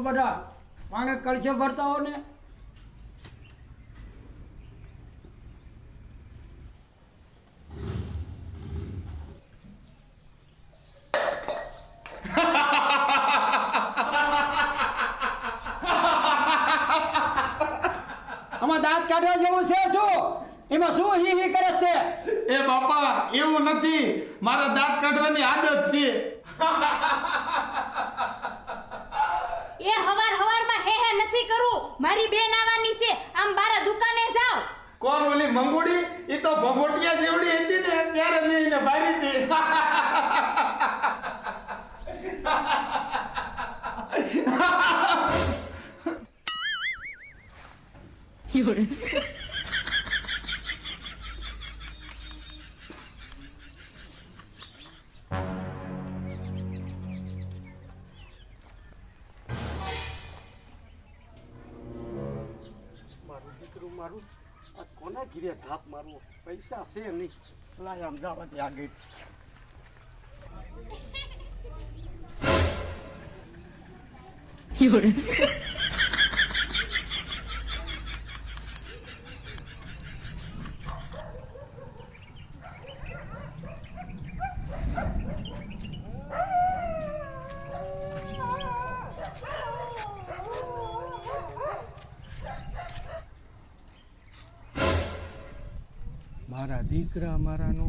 બધા. પાણી કળશે ભરતા હો ને. કાઢવા જેવું છે શું? એમાં શું હી હી છે? એ બાપા, એવું નથી. મારા દાંત કાઢવાની આદત છે એ હવાર હવારમાં હે હે નથી કરવું મારી બેન આવવાની છે. આમ બારા દુકાને જાવ કોણ ઓલી મંગુડી? એ તો ભભોટિયા જેવડી હતી ને ત્યારે મેં એને મારી હતી મારું પૈસા છે નહીં. લાય અમદાવાદ આગળ દે મારા દીકરા મારાનો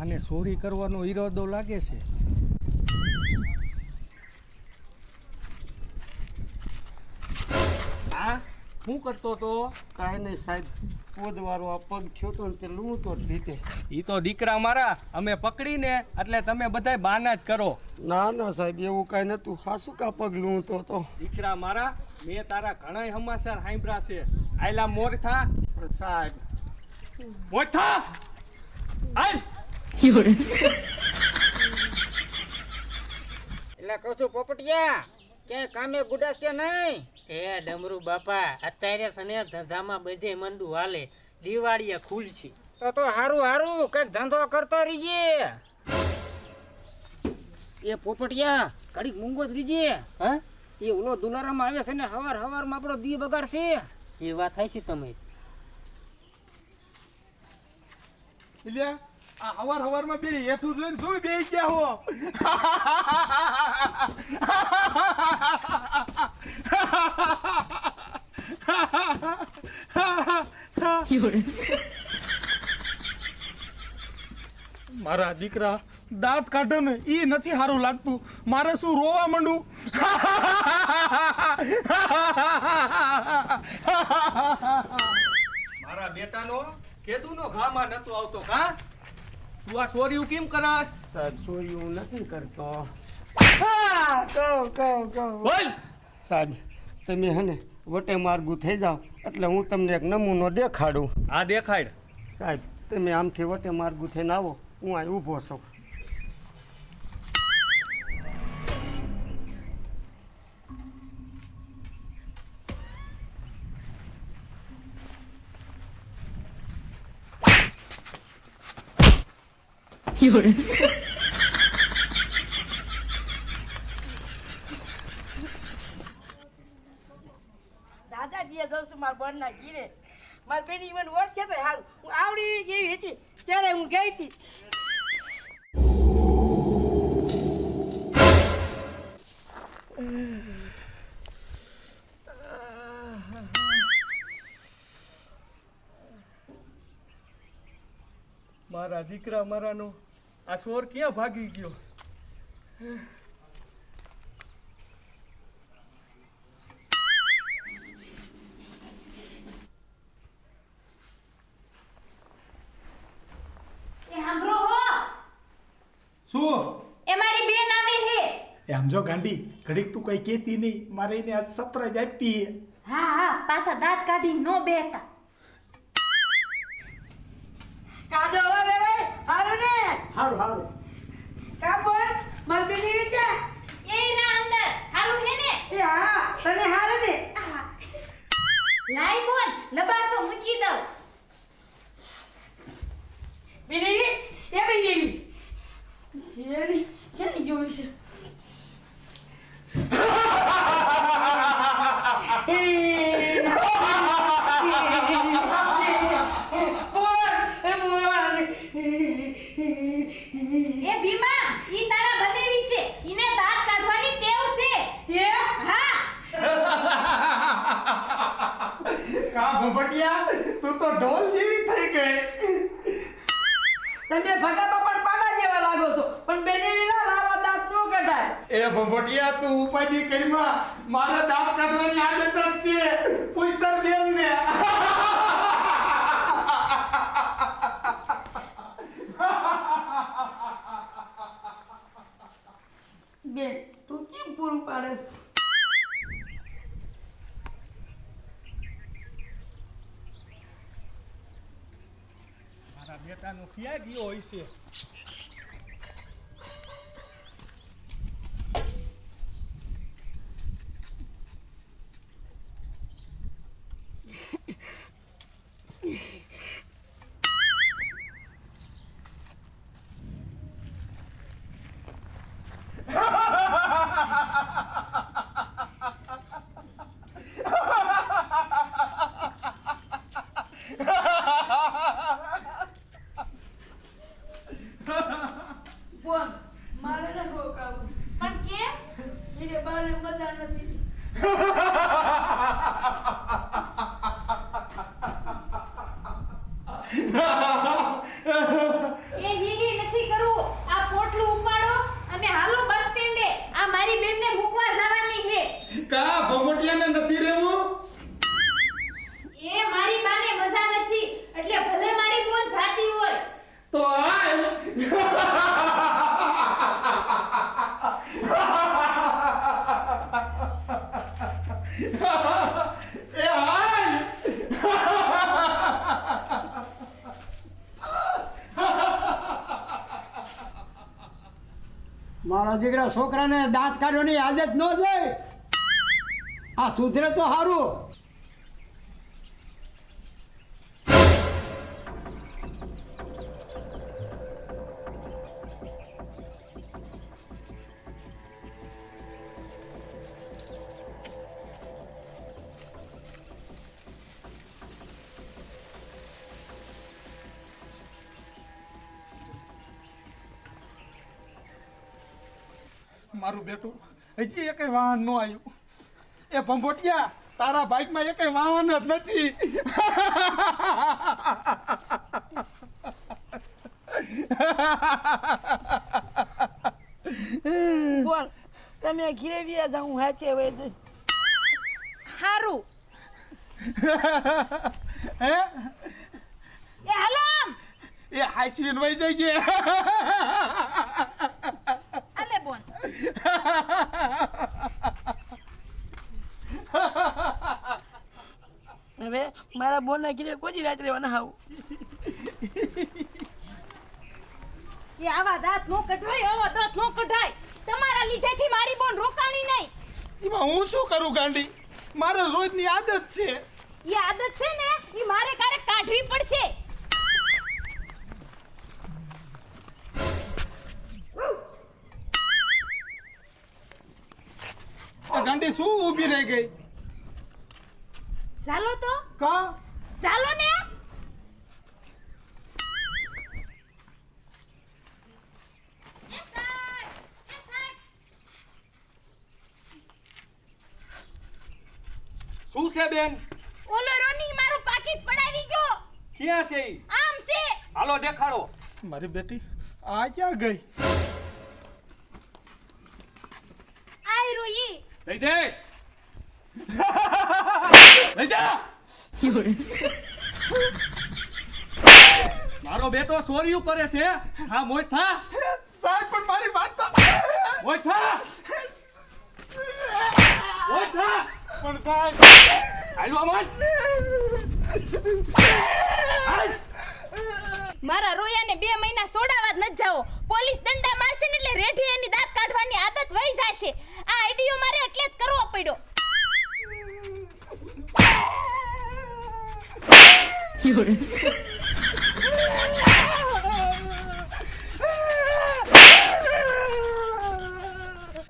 આને ચોરી કરવાનો ઈરાદો લાગે છે. આ હું કરતો તો કાંઈ નહીં સાહેબ પોદવારો આ પગ થયો તો તે લૂં તો જ લીધે. એ તો દીકરા મારા અમે પકડીને એટલે તમે બધાય બાના જ કરો. ના ના સાહેબ એવું કાંઈ નહોતું. હાસુ કા પગ લૂં તો? તો દીકરા મારા મેં તારા ઘણાય સમાચાર સાંભળ્યા છે. આયલા મોર થા. પણ સાહેબ હાલ એટલે કહું છું પોપટિયા ક્યાંય કામે ગુડાસ કે નહીં? એ ડમરુ બાપા અત્યારે સને ધંધામાં બધે મંદુ હાલે દિવાળીએ ખુલશે તો તો હારું હારું કંઈક ધંધો કરતો રહીજે. એ પોપટિયા કડીક મૂંગો જ રીજે હા? એ ઓલો દુલારામાં આવે છે ને હવાર હવારમાં આપણો દી બગાડશે. એ વાત થાય છે તમે એટલે આ હવાર હવારમાં બે હેઠું જોઈને શું બે ગયા હો? મારા દીકરા દાંત કાઢો ને એ નથી સારું લાગતું. મારે શું રોવા માંડું? મારા બેટાનો કેદુનો ઘામાં નતો આવતો કા? તું આ સોરી કેમ કરાસ સાહેબ સોરી હું નથી કરતો. હા, કહો કહો કહું. બોલ! સાહેબ તમે હે ને વટે માર્ગું થઈ જાઓ એટલે હું તમને એક નમૂનો દેખાડું. આ દેખાડ. સાહેબ તમે આમથી વટે માર્ગું થઈને આવો હું અહીં ઊભો છું. દાદા દીએ જાઉં છું મારા બળના ગીરે મારી બેની મને ઓળખે તો હાલ હું આવડી જેવી હતી ત્યારે હું ગઈ હતી. મારા દીકરા મારાનો આ ચોર ક્યાં ભાગી ગયો? એ શું? એ મારી બેન આવી હે. એ આમ ગાંડી ઘડીક તું કઈ કેતી નહીં. મારે એને આજ સરપ્રાઈઝ આપી હા. હા પાછા દાંત કાઢી નો બેતા કાઢો. સારું. કામ બોલ મારી બેની વિચાર એ ના અંદર. હારું હે ને? એ હા તને હારું ને? લાઈ બોન લબાસો મૂકી દઉં. બેની એ બેની જેની જેની જોઈશે હા એ ભીમા ઈ તારા બનેવી છે ઈને દાંત કાઢવાની ટેવ છે. એ હા. કા ભંભટિયા તું તો ઢોલ જેવી થઈ ગઈ. તમે ભગામાં પણ પાડા જેવા લાગો છો. પણ બેની વિલા લાવા દાંત નો કઢાય. એ ભંભટિયા તું ઉપાધી કઈમાં મારા દાંત કાઢવાની આદત જ છે. પૂછતર બેન ને મારા બેટાનું ક્યાં ગયો હોય છે બોલ મારે ન રોકાવું પણ કેમ એને બારે મજા નથી એ હી હી નથી કરવું આ પોટલું ઉપાડો અને હાલો બસ સ્ટેન્ડે આ મારી બેનને મૂકવા જવાની છે કા ભોપટિયાને નથી રહેવું એ મારી બાને મજા નથી એટલે ભલે મારી બોન જાતી હોય તો આય એ આય મારા દીકરા છોકરાને દાંત કાઢવાની આદત ન જાય આ સુધરે તો સારું મારું બેટું. હજી એક વાહન નો આવ્યું. એ ભંભોટિયા તારા બાઇકમાં એક વાહન જ નથી. બોલ તમે ઘીરે વ્યા જાઉં હાચે હોય તો હારું. હે? એ હાલો એ હાસવીન વહી જઈ ગયા. હવે મારા બોનના કીધે કોઈ રાત્રે રહેવાના આવું એ આવા દાંત નો કઢાય આવા દાંત નો કઢાય. તમારા લીધેથી મારી બોન રોકાણી નહીં. એમાં હું શું કરું ગાંડી? મારા રોજની આદત છે. એ આદત છે ને એ મારે ક્યારેક કાઢવી પડશે. ગાંડી શું ઊભી રહી ગઈ? ચાલો તો. કા? ચાલો ને. શું છે બેન? ઓલો રોની મારું પાકીટ પડાવી ગયો. ક્યાં છે આમ છે. હાલો દેખાડો. મારી બેટી આ ક્યાં ગઈ? લઈ દે મારો બેટો સોરિયું કરે છે. હા મોય સાહેબ પણ મારી વાત તો મોય થા. પણ સાહેબ હાલો. અમન મારા રોયાને બે મહિના સોડાવા જ ન જાઓ. પોલીસ દંડા મારશે ને એટલે રેઠી એની દાંત કાઢવાની આદત વહી જશે. આઈડિયો મારે એટલે જ કરવો પડ્યો. You're...